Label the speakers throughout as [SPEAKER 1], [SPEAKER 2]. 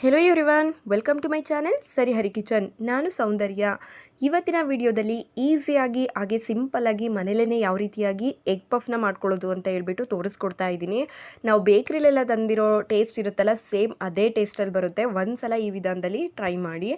[SPEAKER 1] Hello everyone welcome to my channel Sari Hari kitchen ನಾನು ಸೌಂದರ್ಯ. ಇವತ್ತಿನ ವಿಡಿಯೋದಲ್ಲಿ ಈಸಿಯಾಗಿ, ಹಾಗೆ ಸಿಂಪಲ್ಲಾಗಿ ಮನೇಲೇ ಯಾವ ರೀತಿಯಾಗಿ ಎಗ್ ಪಫ್ನ ಮಾಡ್ಕೊಳ್ಳೋದು ಅಂತ ಹೇಳ್ಬಿಟ್ಟು ತೋರಿಸ್ಕೊಡ್ತಾ ಇದ್ದೀನಿ. ನಾವು ಬೇಕ್ರಿಲೆಲ್ಲ ತಂದಿರೋ ಟೇಸ್ಟ್ ಇರುತ್ತಲ್ಲ ಸೇಮ್ ಅದೇ ಟೇಸ್ಟಲ್ಲಿ ಬರುತ್ತೆ. ಒಂದು ಸಲ ಈ ವಿಧಾನದಲ್ಲಿ ಟ್ರೈ ಮಾಡಿ.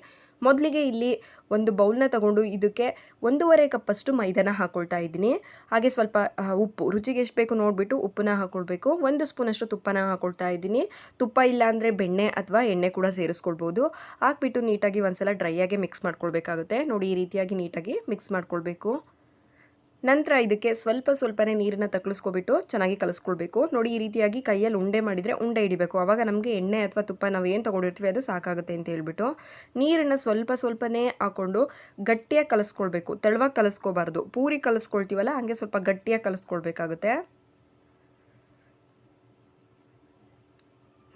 [SPEAKER 1] ಮೊದಲಿಗೆ ಇಲ್ಲಿ ಒಂದು ಬೌಲ್ನ ತಗೊಂಡು ಇದಕ್ಕೆ ಒಂದೂವರೆ ಕಪ್ಪಷ್ಟು ಮೈದಾನ ಹಾಕ್ಕೊಳ್ತಾ ಇದ್ದೀನಿ. ಹಾಗೆ ಸ್ವಲ್ಪ ಉಪ್ಪು, ರುಚಿಗೆ ಎಷ್ಟು ಬೇಕು ನೋಡಿಬಿಟ್ಟು ಉಪ್ಪನ್ನ ಹಾಕ್ಕೊಳ್ಬೇಕು ಒಂದು ಸ್ಪೂನಷ್ಟು ತುಪ್ಪನ ಹಾಕ್ಕೊಳ್ತಾ ಇದ್ದೀನಿ. ತುಪ್ಪ ಇಲ್ಲ ಅಂದರೆ ಬೆಣ್ಣೆ ಅಥವಾ ಎಣ್ಣೆ ಕೂಡ ಸೇರಿಸ್ಕೊಳ್ಬೋದು. ಹಾಕ್ಬಿಟ್ಟು ನೀಟಾಗಿ ಒಂದ್ಸಲ ಡ್ರೈಯಾಗಿ ಮಿಕ್ಸ್ ಮಾಡ್ಕೊಳ್ಬೇಕಾಗುತ್ತೆ. ನೋಡಿ ಈ ರೀತಿಯಾಗಿ ನೀಟಾಗಿ ಮಿಕ್ಸ್ ಮಾಡ್ಕೊಳ್ಬೇಕು. ನಂತರ ಇದಕ್ಕೆ ಸ್ವಲ್ಪ ಸ್ವಲ್ಪನೇ ನೀರನ್ನ ತಕ್ಕಿಸ್ಕೊಬಿಟ್ಟು ಚೆನ್ನಾಗಿ ಕಲಿಸ್ಕೊಳ್ಬೇಕು. ನೋಡಿ, ಈ ರೀತಿಯಾಗಿ ಕೈಯಲ್ಲಿ ಉಂಡೆ ಮಾಡಿದರೆ ಉಂಡೆ ಹಿಡಿಬೇಕು. ಆವಾಗ ನಮಗೆ ಎಣ್ಣೆ ಅಥವಾ ತುಪ್ಪ ನಾವು ಏನು ತೊಗೊಂಡಿರ್ತೀವಿ ಅದು ಸಾಕಾಗುತ್ತೆ ಅಂತ ಹೇಳ್ಬಿಟ್ಟು ನೀರನ್ನು ಸ್ವಲ್ಪ ಸ್ವಲ್ಪನೇ ಹಾಕ್ಕೊಂಡು ಗಟ್ಟಿಯಾಗಿ ಕಲಿಸ್ಕೊಳ್ಬೇಕು. ತೆಳುವಾಗಿ ಕಲಿಸ್ಕೋಬಾರ್ದು. ಪೂರಿ ಕಲಿಸ್ಕೊಳ್ತೀವಲ್ಲ, ಹಾಗೆ ಸ್ವಲ್ಪ ಗಟ್ಟಿಯಾಗಿ ಕಲಿಸ್ಕೊಳ್ಬೇಕಾಗುತ್ತೆ.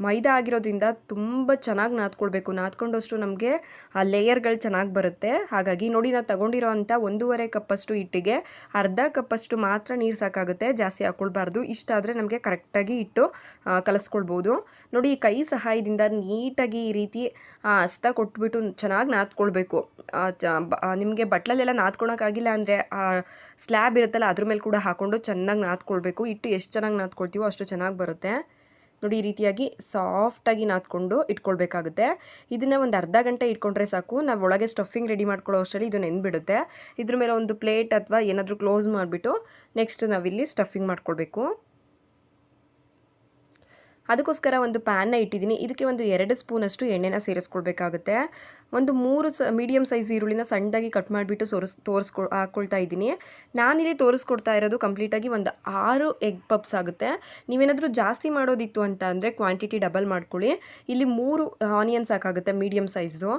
[SPEAKER 1] ಮೈದಾ ಆಗಿರೋದ್ರಿಂದ ತುಂಬ ಚೆನ್ನಾಗಿ ನಾದ್ಕೊಳ್ಬೇಕು. ನಾದ್ಕೊಂಡಷ್ಟು ನಮಗೆ ಆ ಲೇಯರ್ಗಳು ಚೆನ್ನಾಗಿ ಬರುತ್ತೆ. ಹಾಗಾಗಿ ನೋಡಿ ನಾವು ತಗೊಂಡಿರೋ ಅಂಥ ಒಂದೂವರೆ ಕಪ್ಪಷ್ಟು ಹಿಟ್ಟಿಗೆ ಅರ್ಧ ಕಪ್ಪಷ್ಟು ಮಾತ್ರ ನೀರು ಸಾಕಾಗುತ್ತೆ. ಜಾಸ್ತಿ ಹಾಕ್ಕೊಳ್ಬಾರ್ದು ಇಷ್ಟಾದರೆ ನಮಗೆ ಕರೆಕ್ಟಾಗಿ ಇಟ್ಟು ಕಲಿಸ್ಕೊಳ್ಬೋದು. ನೋಡಿ ಕೈ ಸಹಾಯದಿಂದ ನೀಟಾಗಿ ಈ ರೀತಿ ಆ, ಹಸ್ತ ಕೊಟ್ಬಿಟ್ಟು ಚೆನ್ನಾಗಿ ನಾದ್ಕೊಳ್ಬೇಕು. ನಿಮಗೆ ಬಟ್ಲಲ್ಲೆಲ್ಲ ನಾದ್ಕೊಳಕ್ಕಾಗಿಲ್ಲ ಅಂದರೆ ಸ್ಲ್ಯಾಬ್ ಇರುತ್ತಲ್ಲ ಅದ್ರ ಮೇಲೆ ಕೂಡ ಹಾಕ್ಕೊಂಡು ಚೆನ್ನಾಗಿ ನಾದ್ಕೊಳ್ಬೇಕು. ಹಿಟ್ಟು ಎಷ್ಟು ಚೆನ್ನಾಗಿ ನಾದ್ಕೊಳ್ತೀವೋ ಅಷ್ಟು ಚೆನ್ನಾಗಿ ಬರುತ್ತೆ. ನೋಡಿ, ಈ ರೀತಿಯಾಗಿ ಸಾಫ್ಟಾಗಿ ನಾದ್ಕೊಂಡು ಇಟ್ಕೊಳ್ಬೇಕಾಗುತ್ತೆ. ಇದನ್ನು ಒಂದು ಅರ್ಧ ಗಂಟೆ ಇಟ್ಕೊಂಡ್ರೆ ಸಾಕು. ನಾವು ಒಳಗೆ ಸ್ಟಫಿಂಗ್ ರೆಡಿ ಮಾಡ್ಕೊಳ್ಳೋ ಅಷ್ಟರಲ್ಲಿ ಇದು ನೆನ್ಬಿಡುತ್ತೆ. ಇದ್ರ ಮೇಲೆ ಒಂದು ಪ್ಲೇಟ್ ಅಥವಾ ಏನಾದರೂ ಕ್ಲೋಸ್ ಮಾಡಿಬಿಟ್ಟು ನೆಕ್ಸ್ಟ್ ನಾವಿಲ್ಲಿ ಸ್ಟಫಿಂಗ್ ಮಾಡ್ಕೊಳ್ಬೇಕು. ಅದಕ್ಕೋಸ್ಕರ ಒಂದು ಪ್ಯಾನ್ನ ಇಟ್ಟಿದ್ದೀನಿ. ಇದಕ್ಕೆ ಒಂದು ಎರಡು ಸ್ಪೂನಷ್ಟು ಎಣ್ಣೆನ ಸೇರಿಸ್ಕೊಳ್ಬೇಕಾಗುತ್ತೆ. ಒಂದು ಮೂರು ಸ ಮೀಡಿಯಮ್ ಸೈಜ್ ಈರುಳ್ಳಿನ ಸಣ್ಣದಾಗಿ ಕಟ್ ಮಾಡಿಬಿಟ್ಟು ಸೋರಿಸ್, ತೋರಿಸ್ಕೊ, ಹಾಕ್ಕೊಳ್ತಾ ಇದ್ದೀನಿ. ನಾನಿಲ್ಲಿ ತೋರಿಸ್ಕೊಡ್ತಾ ಇರೋದು ಕಂಪ್ಲೀಟಾಗಿ ಒಂದು ಆರು ಎಗ್ ಪಪ್ಸ್ ಆಗುತ್ತೆ. ನೀವೇನಾದರೂ ಜಾಸ್ತಿ ಮಾಡೋದಿತ್ತು ಅಂತ ಅಂದರೆ ಕ್ವಾಂಟಿಟಿ ಡಬಲ್ ಮಾಡ್ಕೊಳ್ಳಿ. ಇಲ್ಲಿ ಮೂರು ಆನಿಯನ್ ಸಾಕಾಗುತ್ತೆ ಮೀಡಿಯಮ್ ಸೈಜ್ದು.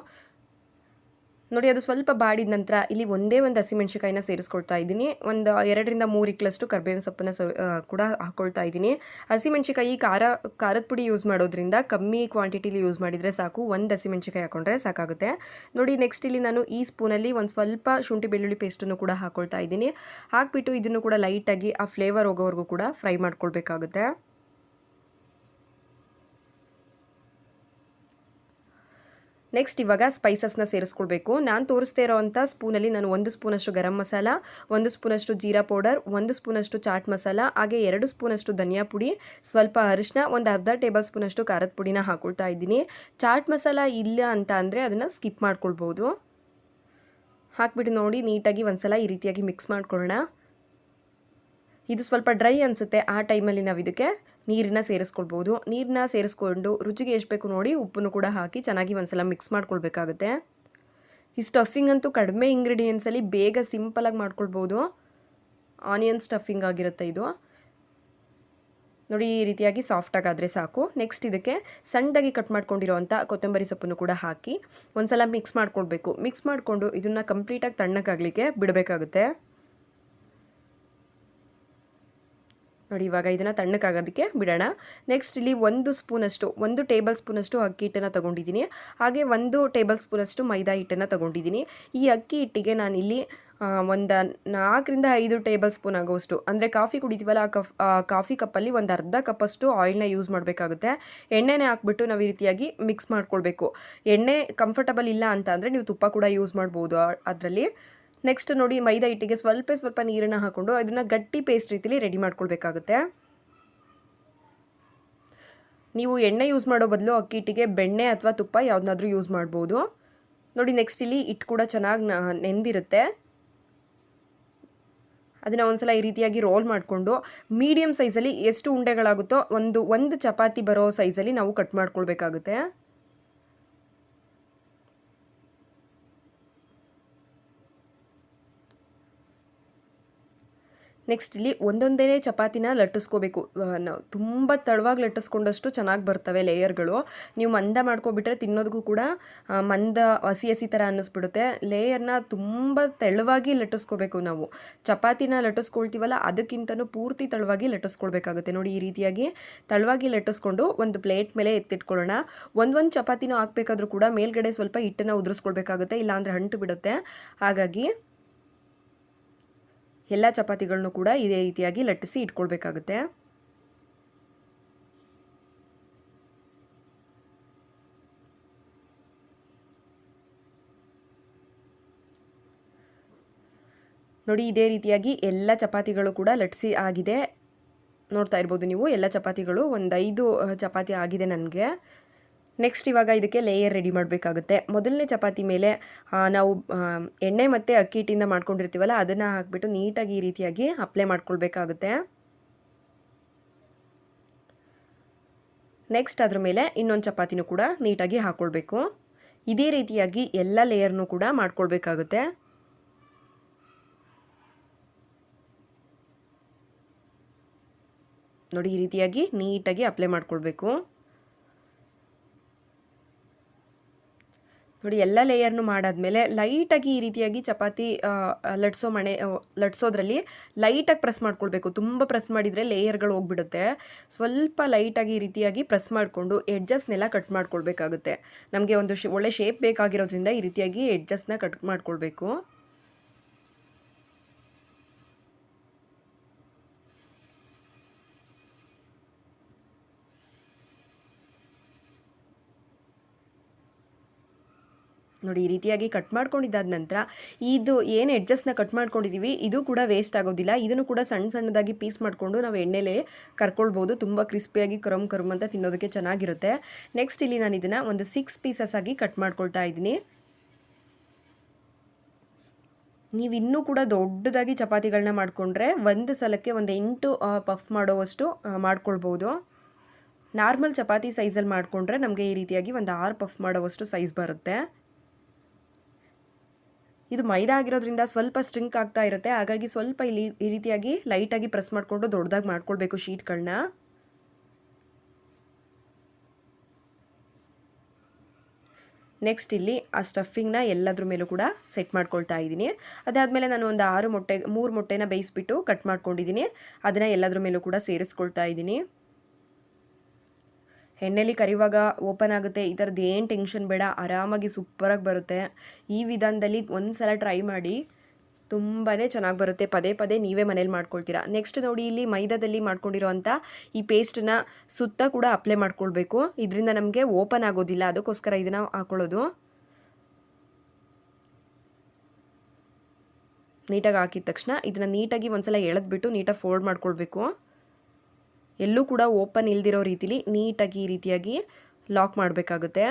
[SPEAKER 1] ನೋಡಿ, ಅದು ಸ್ವಲ್ಪ ಬಾಡಿದ ನಂತರ ಇಲ್ಲಿ ಒಂದೇ ಒಂದು ಹಸಿಮೆಣ್ಸಿಕಾಯಿನ ಸೇರಿಸ್ಕೊಳ್ತಾ ಇದ್ದೀನಿ. ಒಂದು ಎರಡರಿಂದ ಮೂರು ಇಕ್ಲಷ್ಟು ಕರ್ಬೇವಿನ ಸೊಪ್ಪನ್ನು ಕೂಡ ಹಾಕ್ಕೊಳ್ತಾ ಇದ್ದೀನಿ. ಹಸಿಮೆಣ್ಸಿಕಾಯಿ ಖಾರ, ಖಾರದ ಪುಡಿ ಯೂಸ್ ಮಾಡೋದ್ರಿಂದ ಕಮ್ಮಿ ಕ್ವಾಂಟಿಟಿಲಿ ಯೂಸ್ ಮಾಡಿದರೆ ಸಾಕು. ಒಂದು ಹಸಿಮೆಣ್ಸಿಕಾಯಿ ಹಾಕೊಂಡ್ರೆ ಸಾಕಾಗುತ್ತೆ. ನೋಡಿ ನೆಕ್ಸ್ಟ್ ಇಲ್ಲಿ ನಾನು ಈ ಸ್ಪೂನಲ್ಲಿ ಒಂದು ಸ್ವಲ್ಪ ಶುಂಠಿ ಬೆಳ್ಳುಳ್ಳಿ ಪೇಸ್ಟನ್ನು ಕೂಡ ಹಾಕ್ಕೊಳ್ತಾ ಇದ್ದೀನಿ. ಹಾಕ್ಬಿಟ್ಟು ಇದನ್ನು ಕೂಡ ಲೈಟಾಗಿ ಆ ಫ್ಲೇವರ್ ಹೋಗೋವರೆಗೂ ಕೂಡ ಫ್ರೈ ಮಾಡ್ಕೊಳ್ಬೇಕಾಗುತ್ತೆ. ನೆಕ್ಸ್ಟ್ ಇವಾಗ ಸ್ಪೈಸಸ್ನ ಸೇರಿಸ್ಕೊಳ್ಬೇಕು. ನಾನು ತೋರಿಸ್ತಾ ಇರೋವಂಥ ಸ್ಪೂನಲ್ಲಿ ನಾನು ಒಂದು ಸ್ಪೂನಷ್ಟು ಗರಂ ಮಸಾಲ, ಒಂದು ಸ್ಪೂನಷ್ಟು ಜೀರಾ ಪೌಡರ್, ಒಂದು ಸ್ಪೂನಷ್ಟು ಚಾಟ್ ಮಸಾಲ, ಹಾಗೆ ಎರಡು ಸ್ಪೂನಷ್ಟು ಧನಿಯಾ ಪುಡಿ, ಸ್ವಲ್ಪ ಅರಿಶಿನ ಒಂದು ಅರ್ಧ ಟೇಬಲ್ ಸ್ಪೂನಷ್ಟು ಖಾರದ ಪುಡಿನ ಹಾಕೊಳ್ತಾ ಇದ್ದೀನಿ. ಚಾಟ್ ಮಸಾಲ ಇಲ್ಲ ಅಂತ ಅಂದರೆ ಅದನ್ನು ಸ್ಕಿಪ್ ಮಾಡ್ಕೊಳ್ಬೋದು. ಹಾಕ್ಬಿಟ್ಟು ನೋಡಿ, ನೀಟಾಗಿ ಒಂದ್ಸಲ ಈ ರೀತಿಯಾಗಿ ಮಿಕ್ಸ್ ಮಾಡ್ಕೊಳ್ಳೋಣ. ಇದು ಸ್ವಲ್ಪ ಡ್ರೈ ಅನಿಸುತ್ತೆ ಆ ಟೈಮಲ್ಲಿ ನಾವು ಇದಕ್ಕೆ ನೀರನ್ನ ಸೇರಿಸ್ಕೊಳ್ಬೋದು. ನೀರನ್ನ ಸೇರಿಸ್ಕೊಂಡು ರುಚಿಗೆ ಎಷ್ಟು ಬೇಕು ನೋಡಿ ಉಪ್ಪನ್ನು ಕೂಡ ಹಾಕಿ ಚೆನ್ನಾಗಿ ಒಂದ್ಸಲ ಮಿಕ್ಸ್ ಮಾಡ್ಕೊಳ್ಬೇಕಾಗುತ್ತೆ. ಈ ಸ್ಟಫಿಂಗ್ ಅಂತೂ ಕಡಿಮೆ ಇಂಗ್ರೀಡಿಯೆಂಟ್ಸಲ್ಲಿ ಬೇಗ ಸಿಂಪಲಾಗಿ ಮಾಡ್ಕೊಳ್ಬೋದು. ಆನಿಯನ್ ಸ್ಟಫಿಂಗ್ ಆಗಿರುತ್ತೆ ಇದು. ನೋಡಿ ಈ ರೀತಿಯಾಗಿ ಸಾಫ್ಟಾಗಿ ಆದರೆ ಸಾಕು. ನೆಕ್ಸ್ಟ್ ಇದಕ್ಕೆ ಸಣ್ಣದಾಗಿ ಕಟ್ ಮಾಡ್ಕೊಂಡಿರೋವಂಥ ಕೊತ್ತಂಬರಿ ಸೊಪ್ಪನ್ನು ಕೂಡ ಹಾಕಿ ಒಂದ್ಸಲ ಮಿಕ್ಸ್ ಮಾಡ್ಕೊಳ್ಬೇಕು. ಮಿಕ್ಸ್ ಮಾಡಿಕೊಂಡು ಇದನ್ನು ಕಂಪ್ಲೀಟಾಗಿ ತಣ್ಣಕ್ಕಾಗಲಿಕ್ಕೆ ಬಿಡಬೇಕಾಗುತ್ತೆ. ನೋಡಿ, ಇವಾಗ ಇದನ್ನು ತಣ್ಣಕ್ಕಾಗೋದಕ್ಕೆ ಬಿಡೋಣ. ನೆಕ್ಸ್ಟ್ ಇಲ್ಲಿ ಒಂದು ಸ್ಪೂನಷ್ಟು, ಒಂದು ಟೇಬಲ್ ಸ್ಪೂನಷ್ಟು ಅಕ್ಕಿ ಹಿಟ್ಟನ್ನು ತಗೊಂಡಿದ್ದೀನಿ. ಹಾಗೆ ಒಂದು ಟೇಬಲ್ ಸ್ಪೂನಷ್ಟು ಮೈದಾ ಹಿಟ್ಟನ್ನು ತಗೊಂಡಿದ್ದೀನಿ. ಈ ಅಕ್ಕಿ ಹಿಟ್ಟಿಗೆ ನಾನಿಲ್ಲಿ ಒಂದು ನಾಲ್ಕರಿಂದ ಐದು ಟೇಬಲ್ ಸ್ಪೂನ್ ಆಗೋಷ್ಟು ಅಂದರೆ ಕಾಫಿ ಕುಡಿತೀವಲ್ಲ, ಆ ಕಫ್ ಕಾಫಿ ಕಪ್ಪಲ್ಲಿ ಒಂದು ಅರ್ಧ ಕಪ್ಪಷ್ಟು ಆಯಿಲ್ನ ಯೂಸ್ ಮಾಡಬೇಕಾಗುತ್ತೆ. ಎಣ್ಣೆನೇ ಹಾಕ್ಬಿಟ್ಟು ನಾವು ಈ ರೀತಿಯಾಗಿ ಮಿಕ್ಸ್ ಮಾಡ್ಕೊಳ್ಬೇಕು. ಎಣ್ಣೆ ಕಂಫರ್ಟಬಲ್ ಇಲ್ಲ ಅಂತ ಅಂದರೆ ನೀವು ತುಪ್ಪ ಕೂಡ ಯೂಸ್ ಮಾಡ್ಬೋದು ಅದರಲ್ಲಿ. ನೆಕ್ಸ್ಟ್ ನೋಡಿ ಮೈದಾ ಹಿಟ್ಟಿಗೆ ಸ್ವಲ್ಪ ಸ್ವಲ್ಪ ನೀರನ್ನು ಹಾಕ್ಕೊಂಡು ಅದನ್ನು ಗಟ್ಟಿ ಪೇಸ್ಟ್ ರೀತಿಲಿ ರೆಡಿ ಮಾಡ್ಕೊಳ್ಬೇಕಾಗುತ್ತೆ. ನೀವು ಎಣ್ಣೆ ಯೂಸ್ ಮಾಡೋ ಬದಲು ಅಕ್ಕಿ ಹಿಟ್ಟಿಗೆ ಬೆಣ್ಣೆ ಅಥವಾ ತುಪ್ಪ ಯಾವುದನ್ನಾದ್ರೂ ಯೂಸ್ ಮಾಡ್ಬೋದು. ನೋಡಿ ನೆಕ್ಸ್ಟ್ ಇಲ್ಲಿ ಹಿಟ್ಟು ಕೂಡ ಚೆನ್ನಾಗಿ ನೆಂದಿರುತ್ತೆ. ಅದನ್ನು ಒಂದ್ಸಲ ಈ ರೀತಿಯಾಗಿ ರೋಲ್ ಮಾಡಿಕೊಂಡು ಮೀಡಿಯಮ್ ಸೈಜಲ್ಲಿ ಎಷ್ಟು ಉಂಡೆಗಳಾಗುತ್ತೋ ಒಂದು ಒಂದು ಚಪಾತಿ ಬರೋ ಸೈಜಲ್ಲಿ ನಾವು ಕಟ್ ಮಾಡ್ಕೊಳ್ಬೇಕಾಗುತ್ತೆ. ನೆಕ್ಸ್ಟ್ ಇಲ್ಲಿ ಒಂದೊಂದೇ ಚಪಾತಿನ ಲಟ್ಟಿಸ್ಕೋಬೇಕು. ತುಂಬ ತಡವಾಗಿ ಲಟ್ಟಿಸ್ಕೊಂಡಷ್ಟು ಚೆನ್ನಾಗಿ ಬರ್ತವೆ ಲೇಯರ್ಗಳು. ನೀವು ಮಂದ ಮಾಡ್ಕೊಬಿಟ್ರೆ ತಿನ್ನೋದಕ್ಕೂ ಕೂಡ ಮಂದ ಹಸಿ ಹಸಿ ಥರ ಅನ್ನಿಸ್ಬಿಡುತ್ತೆ. ಲೇಯರ್ನ ತುಂಬ ತೆಳುವಾಗಿ ಲಟ್ಟಿಸ್ಕೋಬೇಕು ನಾವು. ಚಪಾತಿನ ಲಟ್ಟಿಸ್ಕೊಳ್ತೀವಲ್ಲ, ಅದಕ್ಕಿಂತನೂ ಪೂರ್ತಿ ತಳವಾಗಿ ಲಟ್ಟಿಸ್ಕೊಳ್ಬೇಕಾಗುತ್ತೆ. ನೋಡಿ ಈ ರೀತಿಯಾಗಿ ತಳವಾಗಿ ಲಟ್ಟಿಸ್ಕೊಂಡು ಒಂದು ಪ್ಲೇಟ್ ಮೇಲೆ ಎತ್ತಿಟ್ಕೊಳ್ಳೋಣ. ಒಂದೊಂದು ಚಪಾತಿನೂ ಹಾಕ್ಬೇಕಾದ್ರೂ ಕೂಡ ಮೇಲ್ಗಡೆ ಸ್ವಲ್ಪ ಹಿಟ್ಟನ್ನು ಉದುರಿಸ್ಕೊಳ್ಬೇಕಾಗುತ್ತೆ, ಇಲ್ಲಾಂದರೆ ಹಂಟು ಬಿಡುತ್ತೆ. ಹಾಗಾಗಿ ಎಲ್ಲ ಚಪಾತಿಗಳನ್ನು ಕೂಡ ಇದೇ ರೀತಿಯಾಗಿ ಲಟ್ಟಿಸಿ ಇಟ್ಕೊಳ್ಬೇಕಾಗುತ್ತೆ. ನೋಡಿ, ಇದೇ ರೀತಿಯಾಗಿ ಎಲ್ಲ ಚಪಾತಿಗಳು ಕೂಡ ಲಟ್ಸಿ ಆಗಿದೆ. ನೋಡ್ತಾ ಇರ್ಬೋದು ನೀವು, ಎಲ್ಲ ಚಪಾತಿಗಳು ಒಂದು ಐದು ಚಪಾತಿ ಆಗಿದೆ ನನಗೆ. ನೆಕ್ಸ್ಟ್ ಇವಾಗ ಇದಕ್ಕೆ ಲೇಯರ್ ರೆಡಿ ಮಾಡಬೇಕಾಗುತ್ತೆ. ಮೊದಲನೇ ಚಪಾತಿ ಮೇಲೆ ನಾವು ಎಣ್ಣೆ ಮತ್ತು ಅಕ್ಕಿ ಹಿಟ್ಟಿಂದ ಮಾಡ್ಕೊಂಡಿರ್ತೀವಲ್ಲ, ಅದನ್ನು ಹಾಕ್ಬಿಟ್ಟು ನೀಟಾಗಿ ಈ ರೀತಿಯಾಗಿ ಅಪ್ಲೈ ಮಾಡ್ಕೊಳ್ಬೇಕಾಗುತ್ತೆ. ನೆಕ್ಸ್ಟ್ ಅದ್ರ ಮೇಲೆ ಇನ್ನೊಂದು ಚಪಾತಿನೂ ಕೂಡ ನೀಟಾಗಿ ಹಾಕ್ಕೊಳ್ಬೇಕು ಇದೇ ರೀತಿಯಾಗಿ ಎಲ್ಲ ಲೇಯರ್ನೂ ಕೂಡ ಮಾಡ್ಕೊಳ್ಬೇಕಾಗುತ್ತೆ. ನೋಡಿ, ಈ ರೀತಿಯಾಗಿ ನೀಟಾಗಿ ಅಪ್ಲೈ ಮಾಡ್ಕೊಳ್ಬೇಕು. ನೋಡಿ, ಎಲ್ಲ ಲೇಯರ್ನು ಮಾಡಾದಮೇಲೆ ಲೈಟಾಗಿ ಈ ರೀತಿಯಾಗಿ ಚಪಾತಿ ಲಟ್ಸೋ ಮಣೆ ಲಟ್ಸೋದ್ರಲ್ಲಿ ಲೈಟಾಗಿ ಪ್ರೆಸ್ ಮಾಡ್ಕೊಳ್ಬೇಕು. ತುಂಬ ಪ್ರೆಸ್ ಮಾಡಿದರೆ ಲೇಯರ್ಗಳು ಹೋಗ್ಬಿಡುತ್ತೆ. ಸ್ವಲ್ಪ ಲೈಟಾಗಿ ಈ ರೀತಿಯಾಗಿ ಪ್ರೆಸ್ ಮಾಡಿಕೊಂಡು ಎಡ್ಜಸ್ನೆಲ್ಲ ಕಟ್ ಮಾಡ್ಕೊಳ್ಬೇಕಾಗುತ್ತೆ. ನಮಗೆ ಒಂದು ಒಳ್ಳೆ ಶೇಪ್ ಬೇಕಾಗಿರೋದ್ರಿಂದ ಈ ರೀತಿಯಾಗಿ ಎಡ್ಜಸ್ನ ಕಟ್ ಮಾಡ್ಕೊಳ್ಬೇಕು. ನೋಡಿ, ಈ ರೀತಿಯಾಗಿ ಕಟ್ ಮಾಡ್ಕೊಂಡಿದ್ದಾದ ನಂತರ ಇದು ಏನು ಎಡ್ಜಸ್ಟ್ನ ಕಟ್ ಮಾಡ್ಕೊಂಡಿದ್ದೀವಿ ಇದು ಕೂಡ ವೇಸ್ಟ್ ಆಗೋದಿಲ್ಲ. ಇದನ್ನು ಕೂಡ ಸಣ್ಣ ಸಣ್ಣದಾಗಿ ಪೀಸ್ ಮಾಡಿಕೊಂಡು ನಾವು ಎಣ್ಣೆಲೆ ಕರ್ಕೊಳ್ಬೋದು. ತುಂಬ ಕ್ರಿಸ್ಪಿಯಾಗಿ ಕರಮ್ ಕರಮ್ ಅಂತ ತಿನ್ನೋದಕ್ಕೆ ಚೆನ್ನಾಗಿರುತ್ತೆ. ನೆಕ್ಸ್ಟ್ ಇಲ್ಲಿ ನಾನು ಇದನ್ನು ಒಂದು ಸಿಕ್ಸ್ ಪೀಸಸ್ ಆಗಿ ಕಟ್ ಮಾಡ್ಕೊಳ್ತಾ ಇದ್ದೀನಿ. ನೀವು ಇನ್ನೂ ಕೂಡ ದೊಡ್ಡದಾಗಿ ಚಪಾತಿಗಳನ್ನ ಮಾಡಿಕೊಂಡ್ರೆ ಒಂದು ಸಲಕ್ಕೆ ಒಂದು ಎಂಟು ಪಫ್ ಮಾಡೋವಷ್ಟು ಮಾಡ್ಕೊಳ್ಬೋದು. ನಾರ್ಮಲ್ ಚಪಾತಿ ಸೈಜಲ್ಲಿ ಮಾಡಿಕೊಂಡ್ರೆ ನಮಗೆ ಈ ರೀತಿಯಾಗಿ ಒಂದು ಆರು ಪಫ್ ಮಾಡೋವಷ್ಟು ಸೈಜ್ ಬರುತ್ತೆ. ಇದು ಮೈದಾ ಆಗಿರೋದ್ರಿಂದ ಸ್ವಲ್ಪ ಸ್ಟ್ರಿಂಕ್ ಆಗ್ತಾ ಇರುತ್ತೆ. ಹಾಗಾಗಿ ಸ್ವಲ್ಪ ಇಲ್ಲಿ ಈ ರೀತಿಯಾಗಿ ಲೈಟಾಗಿ ಪ್ರೆಸ್ ಮಾಡಿಕೊಂಡು ದೊಡ್ಡದಾಗಿ ಮಾಡ್ಕೊಳ್ಬೇಕು ಶೀಟ್ಗಳನ್ನ ನೆಕ್ಸ್ಟ್ ಇಲ್ಲಿ ಆ ಸ್ಟಫಿಂಗ್ನ ಎಲ್ಲದ್ರ ಮೇಲೂ ಕೂಡ ಸೆಟ್ ಮಾಡ್ಕೊಳ್ತಾ ಇದ್ದೀನಿ. ಅದಾದಮೇಲೆ ನಾನು ಒಂದು ಆರು ಮೊಟ್ಟೆ, ಮೂರು ಮೊಟ್ಟೆನ ಬೇಯಿಸ್ಬಿಟ್ಟು ಕಟ್ ಮಾಡ್ಕೊಂಡಿದ್ದೀನಿ. ಅದನ್ನು ಎಲ್ಲದ್ರ ಮೇಲೂ ಕೂಡ ಸೇರಿಸ್ಕೊಳ್ತಾ ಇದ್ದೀನಿ. ಎಣ್ಣೆಲಿ ಕರಿವಾಗ ಓಪನ್ ಆಗುತ್ತೆ. ಈ ಥರದ್ದು ಏನು ಟೆನ್ಷನ್ ಬೇಡ, ಆರಾಮಾಗಿ ಸೂಪರಾಗಿ ಬರುತ್ತೆ. ಈ ವಿಧಾನದಲ್ಲಿ ಒಂದು ಸಲ ಟ್ರೈ ಮಾಡಿ ತುಂಬಾ ಚೆನ್ನಾಗಿ ಬರುತ್ತೆ. ಪದೇ ಪದೇ ನೀವೇ ಮನೇಲಿ ಮಾಡ್ಕೊಳ್ತೀರಾ. ನೆಕ್ಸ್ಟ್ ನೋಡಿ ಇಲ್ಲಿ ಮೈದಾದಲ್ಲಿ ಮಾಡ್ಕೊಂಡಿರೋವಂಥ ಈ ಪೇಸ್ಟನ್ನ ಸುತ್ತ ಕೂಡ ಅಪ್ಲೈ ಮಾಡ್ಕೊಳ್ಬೇಕು. ಇದರಿಂದ ನಮಗೆ ಓಪನ್ ಆಗೋದಿಲ್ಲ. ಅದಕ್ಕೋಸ್ಕರ ಇದನ್ನು ಹಾಕೊಳ್ಳೋದು. ನೀಟಾಗಿ ಹಾಕಿದ ತಕ್ಷಣ ಇದನ್ನು ನೀಟಾಗಿ ಒಂದ್ಸಲ ಎಳೆದ್ಬಿಟ್ಟು ನೀಟಾಗಿ ಫೋಲ್ಡ್ ಮಾಡ್ಕೊಳ್ಬೇಕು. ಎಲ್ಲೂ ಕೂಡ ಓಪನ್ ಇಲ್ದಿರೋ ರೀತಿಲಿ ನೀಟಾಗಿ ಈ ರೀತಿಯಾಗಿ ಲಾಕ್ ಮಾಡಬೇಕಾಗುತ್ತೆ.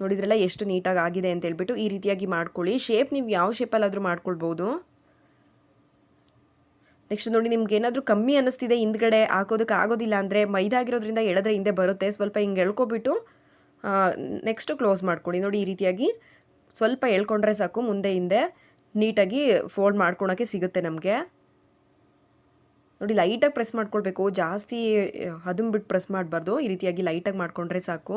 [SPEAKER 1] ನೋಡಿದ್ರಲ್ಲ ಎಷ್ಟು ನೀಟಾಗಿ ಆಗಿದೆ ಅಂತ ಹೇಳ್ಬಿಟ್ಟು ಈ ರೀತಿಯಾಗಿ ಮಾಡ್ಕೊಳ್ಳಿ. ಶೇಪ್ ನೀವು ಯಾವ ಶೇಪಲ್ಲಾದರೂ ಮಾಡ್ಕೊಳ್ಬೋದು. ನೆಕ್ಸ್ಟ್ ನೋಡಿ, ನಿಮ್ಗೆ ಏನಾದರೂ ಕಮ್ಮಿ ಅನ್ನಿಸ್ತಿದೆ, ಹಿಂದ್ಗಡೆ ಹಾಕೋದಕ್ಕೆ ಆಗೋದಿಲ್ಲ ಅಂದರೆ ಮೈದಾ ಆಗಿರೋದ್ರಿಂದ ಎಳೆದ್ರೆ ಹಿಂದೆ ಬರುತ್ತೆ. ಸ್ವಲ್ಪ ಹಿಂಗೆ ಎಳ್ಕೊಬಿಟ್ಟು ನೆಕ್ಸ್ಟು ಕ್ಲೋಸ್ ಮಾಡ್ಕೊಳ್ಳಿ. ನೋಡಿ, ಈ ರೀತಿಯಾಗಿ ಸ್ವಲ್ಪ ಎಳ್ಕೊಂಡ್ರೆ ಸಾಕು, ಮುಂದೆ ಹಿಂದೆ ನೀಟಾಗಿ ಫೋಲ್ಡ್ ಮಾಡ್ಕೊಳಕ್ಕೆ ಸಿಗುತ್ತೆ ನಮಗೆ. ನೋಡಿ ಲೈಟಾಗಿ ಪ್ರೆಸ್ ಮಾಡ್ಕೊಳ್ಬೇಕು. ಜಾಸ್ತಿ ಅದನ್ನು ಬಿಟ್ಟು ಪ್ರೆಸ್ ಮಾಡಬಾರ್ದು. ಈ ರೀತಿಯಾಗಿ ಲೈಟಾಗಿ ಮಾಡಿಕೊಂಡ್ರೆ ಸಾಕು.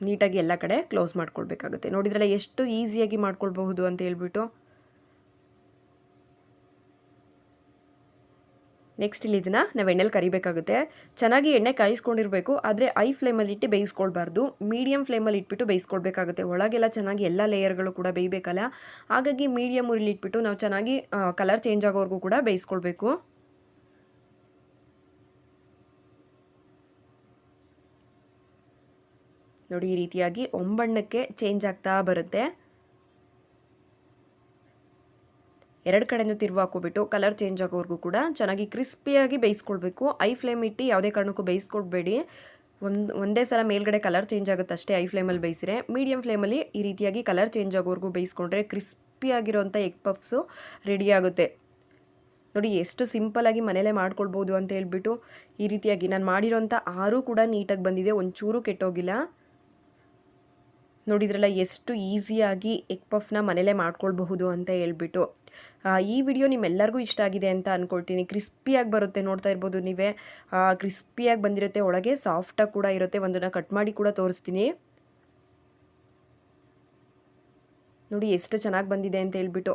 [SPEAKER 1] ನೀಟಾಗಿ ಎಲ್ಲ ಕಡೆ ಕ್ಲೋಸ್ ಮಾಡ್ಕೊಳ್ಬೇಕಾಗುತ್ತೆ. ನೋಡಿದ್ರಲ್ಲ ಎಷ್ಟು ಈಸಿಯಾಗಿ ಮಾಡ್ಕೊಳ್ಬಹುದು ಅಂತ ಹೇಳ್ಬಿಟ್ಟು ನೆಕ್ಸ್ಟ್ ಇಲ್ಲಿ ಇದನ್ನು ನಾವು ಎಣ್ಣೆಲಿ ಕರಿಬೇಕಾಗುತ್ತೆ. ಚೆನ್ನಾಗಿ ಎಣ್ಣೆ ಕಾಯಿಸ್ಕೊಂಡಿರಬೇಕು. ಆದರೆ ಐ ಫ್ಲೇಮಲ್ಲಿ ಇಟ್ಟು ಬೇಯಿಸ್ಕೊಳ್ಬಾರ್ದು. ಮೀಡಿಯಮ್ ಫ್ಲೇಮಲ್ಲಿ ಇಟ್ಬಿಟ್ಟು ಬೇಯಿಸ್ಕೊಳ್ಬೇಕಾಗುತ್ತೆ. ಒಳಗೆಲ್ಲ ಚೆನ್ನಾಗಿ ಎಲ್ಲ ಲೇಯರ್ಗಳು ಕೂಡ ಬೇಯಬೇಕಲ್ಲ? ಹಾಗಾಗಿ ಮೀಡಿಯಮ್ ಉರಿಲಿ ಇಟ್ಬಿಟ್ಟು ನಾವು ಚೆನ್ನಾಗಿ ಕಲರ್ ಚೇಂಜ್ ಆಗೋವರೆಗೂ ಕೂಡ ಬೇಯಿಸ್ಕೊಳ್ಬೇಕು. ನೋಡಿ ಈ ರೀತಿಯಾಗಿ ಒಂಬಣ್ಣಕ್ಕೆ ಚೇಂಜ್ ಆಗ್ತಾ ಬರುತ್ತೆ. ಎರಡು ಕಡೆಯೂ ತಿರುವು ಹಾಕೋಬಿಟ್ಟು ಕಲರ್ ಚೇಂಜ್ ಆಗೋವರೆಗೂ ಕೂಡ ಚೆನ್ನಾಗಿ ಕ್ರಿಸ್ಪಿಯಾಗಿ ಬೇಯಿಸ್ಕೊಳ್ಬೇಕು. ಐ ಫ್ಲೇಮ್ ಇಟ್ಟು ಯಾವುದೇ ಕಾರಣಕ್ಕೂ ಬೇಯಿಸ್ಕೊಡ್ಬೇಡಿ. ಒಂದು, ಒಂದೇ ಸಲ ಮೇಲ್ಗಡೆ ಕಲರ್ ಚೇಂಜ್ ಆಗುತ್ತೆ ಅಷ್ಟೇ ಐ ಫ್ಲೇಮಲ್ಲಿ ಬೇಯಿಸಿರೆ ಮೀಡಿಯಮ್ ಫ್ಲೇಮಲ್ಲಿ ಈ ರೀತಿಯಾಗಿ ಕಲರ್ ಚೇಂಜ್ ಆಗೋವರೆಗೂ ಬೇಯಿಸ್ಕೊಂಡ್ರೆ ಕ್ರಿಸ್ಪಿಯಾಗಿರೋಂಥ ಎಗ್ ಪಫ್ಸು ರೆಡಿ ಆಗುತ್ತೆ. ನೋಡಿ, ಎಷ್ಟು ಸಿಂಪಲಾಗಿ ಮನೇಲೇ ಮಾಡ್ಕೊಳ್ಬೋದು ಅಂತ ಹೇಳ್ಬಿಟ್ಟು ಈ ರೀತಿಯಾಗಿ ನಾನು ಮಾಡಿರೋಂಥ ಆರು ಕೂಡ ನೀಟಾಗಿ ಬಂದಿದೆ. ಒಂಚೂರು ಕೆಟ್ಟೋಗಿಲ್ಲ. ನೋಡಿದ್ರಲ್ಲ, ಎಷ್ಟು ಈಸಿಯಾಗಿ ಎಗ್ ಪಫ್ನ ಮನೇಲೇ ಮಾಡ್ಕೊಳ್ಬಹುದು ಅಂತ ಹೇಳ್ಬಿಟ್ಟು. ಈ ವಿಡಿಯೋ ನಿಮ್ಮೆಲ್ಲರಿಗೂ ಇಷ್ಟ ಆಗಿದೆ ಅಂತ ಅಂದ್ಕೊಳ್ತೀನಿ ಕ್ರಿಸ್ಪಿಯಾಗಿ ಬರುತ್ತೆ ನೋಡ್ತಾ ಇರ್ಬೋದು ನೀವೇ. ಕ್ರಿಸ್ಪಿಯಾಗಿ ಬಂದಿರುತ್ತೆ, ಒಳಗೆ ಸಾಫ್ಟಾಗಿ ಕೂಡ ಇರುತ್ತೆ. ಒಂದನ್ನು ಕಟ್ ಮಾಡಿ ಕೂಡ ತೋರಿಸ್ತೀನಿ. ನೋಡಿ ಎಷ್ಟು ಚೆನ್ನಾಗಿ ಬಂದಿದೆ ಅಂತ ಹೇಳ್ಬಿಟ್ಟು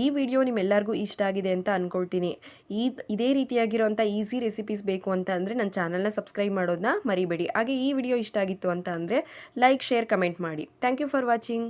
[SPEAKER 1] ಈ ವಿಡಿಯೋ ನಿಮ್ಮೆಲ್ಲರಿಗೂ ಇಷ್ಟ ಆಗಿದೆ ಅಂತ ಅಂದ್ಕೊಳ್ತೀನಿ ಈ ಇದೇ ರೀತಿಯಾಗಿರೋಂಥ ಈಸಿ ರೆಸಿಪೀಸ್ ಬೇಕು ಅಂತ ಅಂದರೆ ನನ್ನ ಚಾನಲ್ನ ಸಬ್ಸ್ಕ್ರೈಬ್ ಮಾಡೋದನ್ನ ಮರಿಬೇಡಿ. ಹಾಗೆ ಈ ವಿಡಿಯೋ ಇಷ್ಟ ಆಗಿತ್ತು ಅಂತ ಅಂದರೆ ಲೈಕ್ ಶೇರ್ ಕಮೆಂಟ್ ಮಾಡಿ. Thank you for watching